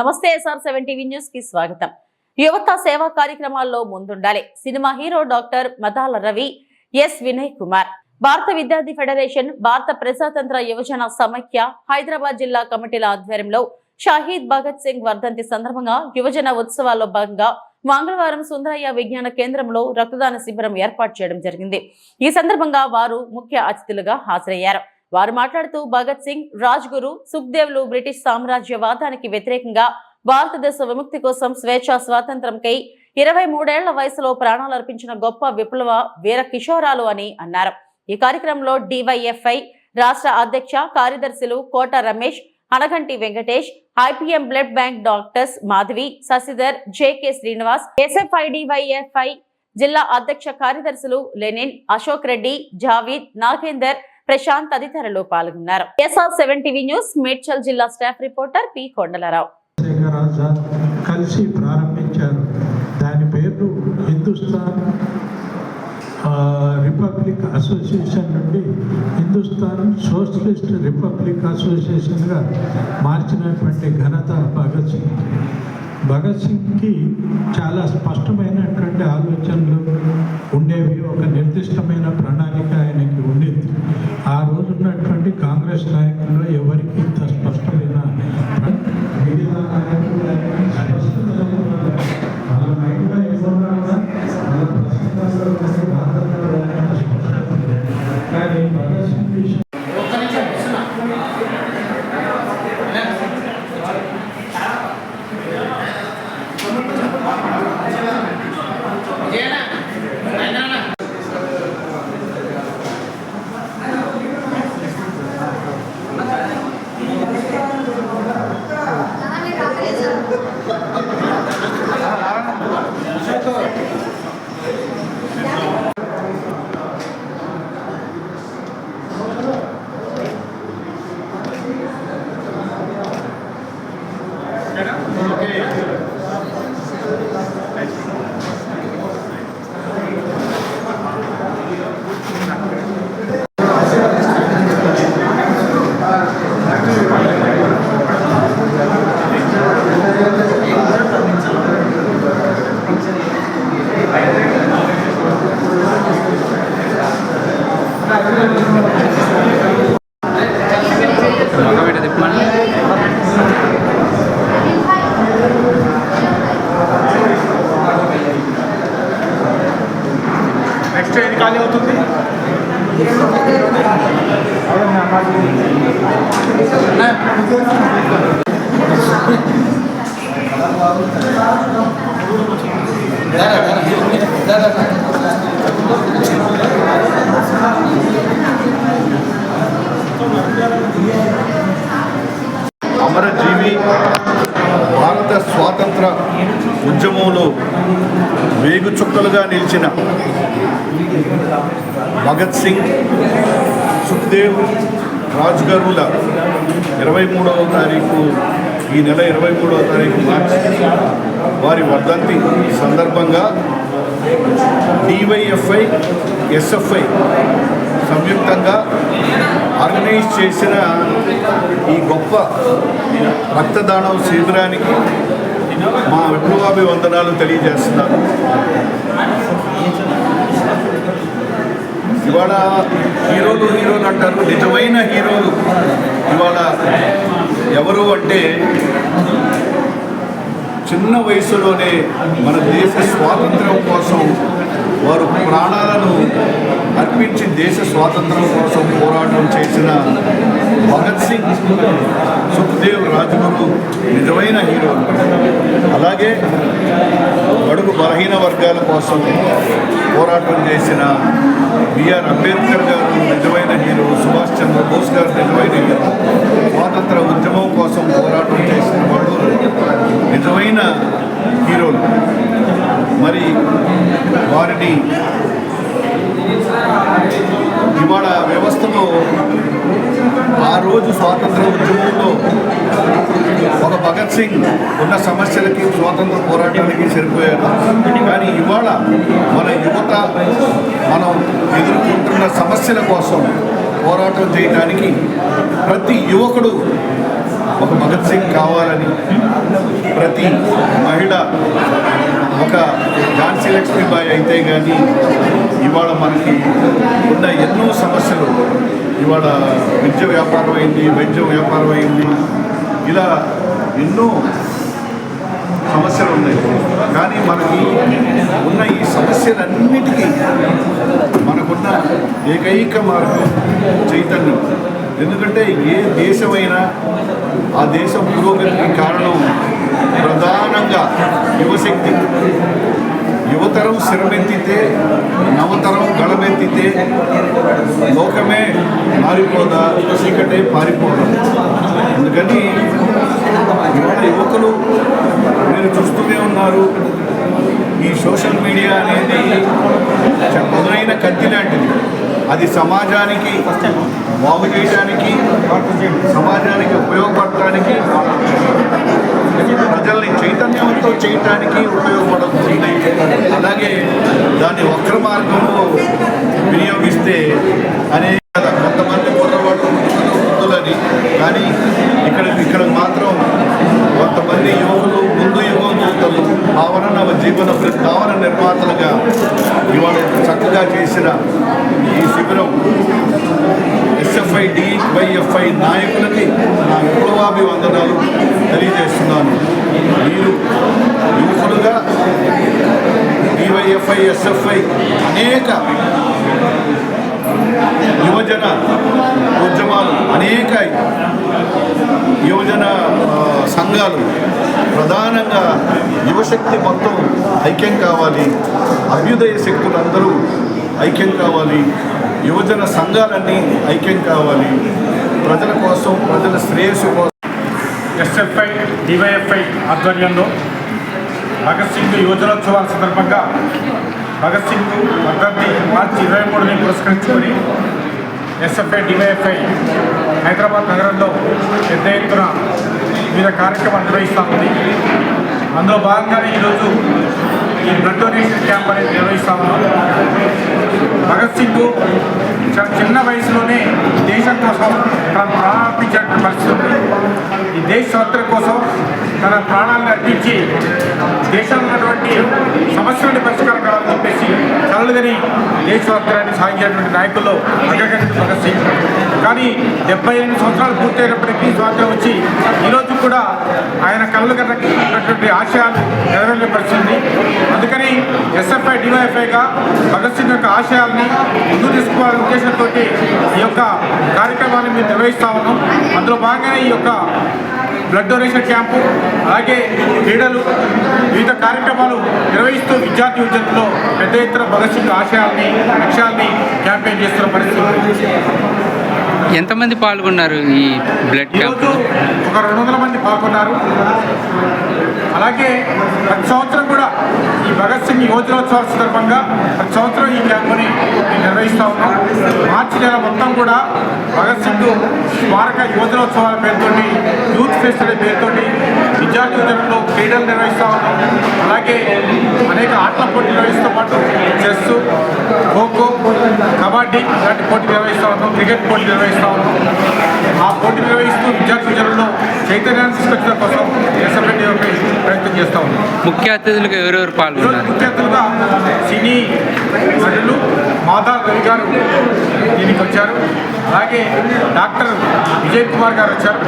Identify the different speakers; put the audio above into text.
Speaker 1: నమస్తే SR seven TV న్యూస్కి స్వాగతం. యువత సేవా కార్యక్రమాల్లో ముందుండాలి. Cinema hero doctor Madala Ravi S Vinay Kumar. భారత విద్యార్థి ఫెడరేషన్ భారత ప్రజాతంత్ర యువజన సమైక్య హైదరాబాద్ జిల్లా కమిటీల ఆధ్వర్యంలో షాహీద్ భగత్ సింగ్ వర్ధంతి సందర్భంగా యువజన ఉత్సవాల్లో భాగంగా మంగళవారం సుందరయ్య విజ్ఞాన కేంద్రంలో రక్తదాన శిబిరం ఏర్పాటు చేయడం జరిగింది. ఈ సందర్భంగా వారు ముఖ్య అతిథులుగా హాజరయ్యారు. వారు మాట్లాడుతూ భగత్ సింగ్ రాజ్ గురు సుఖ్దేవ్లు బ్రిటిష్ సామ్రాజ్యవాదానికి వ్యతిరేకంగా భారతదేశ విముక్తి కోసం స్వేచ్ఛ స్వాతంత్రంకై ఇరవై మూడేళ్ళ వయసులో ప్రాణాలు అర్పించిన గొప్ప విప్లవ వీర కిషోరాలు అని అన్నారు. ఈ కార్యక్రమంలో డివైఎఫ్ఐ రాష్ట్ర అధ్యక్ష కార్యదర్శులు Kota Ramesh Anaganti Venkatesh IPM blood bank doctors Madhavi Sashidhar JK Srinivas SFI DYFI జిల్లా అధ్యక్ష కార్యదర్శులు లెనిన్ అశోక్ రెడ్డి జావీద్ నాగేందర్ ప్రశాంత్ తదితరులు పాల్గొన్నారు. SR seven TV news Medchal జిల్లా స్టాఫ్ రిపోర్టర్ పి. కొండలరావు.
Speaker 2: కలిసి ప్రారంభించారు. దాని పేరు హిందుస్థాన్ రిపబ్లిక్ అసోసియేషన్ నుండి హిందుస్థాన్ సోషలిస్ట్ రిపబ్లిక్ అసోసియేషన్గా మార్చినటువంటి ఘనత భగత్ సింగ్. భగత్ సింగ్కి చాలా స్పష్టమైనటువంటి ఆలోచనలు ఉండేవి. ఒక నిర్దిష్టమైన ప్రణాళిక
Speaker 3: అమరజీవి భారత స్వాతంత్ర ఉద్యమంలో వేగుచుక్కలుగా నిలిచిన భగత్ సింగ్ సుఖ్దేవ్ రాజ్గరుల ఇరవై మూడవ తారీఖు ఈ నెల ఇరవై మూడవ తారీఖు మార్చి వారి వర్ధంతి సందర్భంగా డివైఎఫ్ఐ ఎస్ఎఫ్ఐ సంయుక్తంగా ఆర్గనైజ్ చేసిన ఈ గొప్ప రక్తదానం శిబిరానికి మా విప్లవాభివందనాలు తెలియజేస్తున్నాను. ఇవాళ హీరోలు హీరోలు అంటారు. నిజమైన హీరోలు ఇవాళ ఎవరు అంటే చిన్న వయసులోనే మన దేశ స్వాతంత్రం కోసం వారు ప్రాణాలను అర్పించి దేశ స్వాతంత్రం కోసం పోరాటం చేసిన భగత్ సింగ్ సుఖదేవ్ రాజ్గురు నిజమైన హీరో. అలాగే బడుగు బలహీన వర్గాల కోసం పోరాటం చేసిన బిఆర్ అంబేద్కర్ గారు నిజమైన హీరో సుభాష్ చంద్ర గారు నిజమైన హీరో స్వాతంత్ర ఉద్యమం కోసం పోరాటం చేసిన వాళ్ళు నిజమైన హీరోలు మరి వారిని ఇవాళ వ్యవస్థలో ఆ రోజు జూన్లో ఒక భగత్ సింగ్ ఉన్న సమస్యలకి స్వాతంత్ర పోరాటానికి సరిపోయారు కానీ ఇవాళ మన యువత మనం ఎదుర్కొంటున్న సమస్యల కోసం పోరాటం చేయడానికి ప్రతి యువకుడు ఒక భగత్ సింగ్ కావాలని ప్రతి మహిళ ఒక ఝాన్సీ లక్ష్మీబాయి అయితే కానీ ఇవాళ మనకి ఉన్న ఎన్నో సమస్యలు. ఇవాళ విద్య వ్యాపారం అయింది వైద్య వ్యాపారం అయింది. ఇలా ఎన్నో సమస్యలు ఉన్నాయి. కానీ మనకి ఉన్న ఈ సమస్యలన్నిటికీ మనకున్న ఏకైక మార్గం చైతన్యం. ఎందుకంటే ఏ దేశమైనా ఆ దేశం పురోగతికి కారణం ప్రధానంగా యువశక్తి. యువతరం శిరమెత్తితే నవతరం గళమెత్తితే లోకమే మారిపోదా చీకటే పారిపోదా? అందుకని ఇవాళ యువకులు మీరు చూస్తూనే ఉన్నారు ఈ సోషల్ మీడియా అనేది అది సమాజానికి బాగు చేయడానికి సమాజానికి ఉపయోగపడటానికి ప్రజల్ని చైతన్యంతో చేయటానికి ఉపయోగపడుతుంది. అలాగే దాన్ని వక్ర మార్గంలో వినియోగిస్తే అనే వైఎఫ్ఐ నాయకులకి నా విప్లవాభివందనాలు తెలియజేస్తున్నాను. మీరు యువకులుగా డివైఎఫ్ఐ ఎస్ఎఫ్ఐ అనేక యువజన ఉద్యమాలు అనేక యువజన సంఘాలు ప్రధానంగా యువశక్తి మొత్తం ఐక్యం కావాలి. అభ్యుదయ శక్తులందరూ ఐక్యం కావాలి. యువజన సంఘాలన్నీ ఐక్యం కావాలి. ప్రజల కోసం ప్రజల శ్రేయస్సు కోసం.
Speaker 4: ఎస్ఎఫ్ఐ డివైఎఫ్ఐ ఆధ్వర్యంలో భగత్ సింగ్ యువజనోత్సవాల సందర్భంగా భగత్ సింగ్ వర్ధంతి మార్చి ఇరవై మూడుని పురస్కరించుకొని ఎస్ఎఫ్ఐ డివైఎఫ్ఐ హైదరాబాద్ నగరంలో పెద్ద ఎత్తున వివిధ కార్యక్రమాలు నిర్వహిస్తూ ఉంది. అందులో భాగంగానే ఈరోజు బ్లడ్ డొనేషన్ క్యాంప్ అనేది నిర్వహిస్తా ఉన్నాం. భగత్ సింగ్ చాలా చిన్న వయసులోనే దేశం కోసం తన ప్రాణార్పించినటువంటి పరిస్థితి ఉంది. ఈ దేశ స్వాతంత్రం కోసం తన ప్రాణాలను అర్పించి దేశంలో ఉన్నటువంటి సమస్యలను పరిష్కారం కావాలని చెప్పేసి కలలుగని దేశ స్వాతంత్రాన్ని సాధించినటువంటి నాయకుల్లో అగ్రగణ్యుడు భగత్ సింగ్. కానీ డెబ్బై ఎనిమిది సంవత్సరాలు పూర్తయినప్పటికీ స్వాతంత్రం వచ్చి ఈరోజు కూడా ఆయన కళ్ళు కట్టినటువంటి ఆశయాలు నెరవేరే అందుకని ఎస్ఎఫ్ఐ డివైఎఫ్ఐగా భగత్ సింగ్ యొక్క ఆశయాల్ని ముందు తీసుకోవాలనే ఉద్దేశంతో ఈ యొక్క కార్యక్రమాన్ని మేము నిర్వహిస్తా ఉన్నాం. అందులో భాగంగానే ఈ యొక్క బ్లడ్ డొనేషన్ క్యాంపు అలాగే క్రీడలు వివిధ కార్యక్రమాలు నిర్వహిస్తూ విద్యార్థి విద్యార్థుల్లో పెద్ద ఎత్తున భగత్ సింగ్ ఆశయాల్ని లక్ష్యాల్ని క్యాంపెయిన్ చేస్తున్న పరిస్థితి.
Speaker 5: ఎంతమంది పాల్గొన్నారు ఈ బ్లడ్ క్యాంప్?
Speaker 4: ఒక రెండు వందల మంది పాల్గొన్నారు. అలాగే ప్రతి సంవత్సరం కూడా ఈ భగత్ సింగ్ యువజనోత్సవాల సందర్భంగా ప్రతి సంవత్సరం ఈ క్యాంపుని నిర్వహిస్తూ ఉన్నాం. మార్చి నెల మొత్తం కూడా భగత్ సింగ్ స్మారక యువజనోత్సవాల పేరుతోటి యూత్ ఫెస్ట్ అనే పేరుతోటి విద్యార్థి యువజనంలో క్రీడలు నిర్వహిస్తూ ఉన్నాం. అలాగే అనేక ఆటల పోటీలు నిర్వహిస్తూ పాటు చెస్ ఖోఖో కబడ్డీ ఇలాంటి పోటీలు నిర్వహిస్తూ ఉన్నాం. క్రికెట్ పోటీలు నిర్వహిస్తూ ఉన్నాం ఆ పోటీ నిర్వహిస్తూ విద్యార్థి విద్యార్థుల్లో చైతన్యాన్ని తీసుకొచ్చడం కోసం ఎస్ఎఫ్ఐడి ప్రయత్నం చేస్తూ ఉన్నాం
Speaker 5: ముఖ్య అతిథులుగా ఎవరెవరు పాల్గొన్నారు?
Speaker 4: ముఖ్య అతిథులుగా సినీ నటులు మాధా రవి గారు దీనికి వచ్చారు. అలాగే డాక్టర్ విజయ్ కుమార్ గారు వచ్చారు.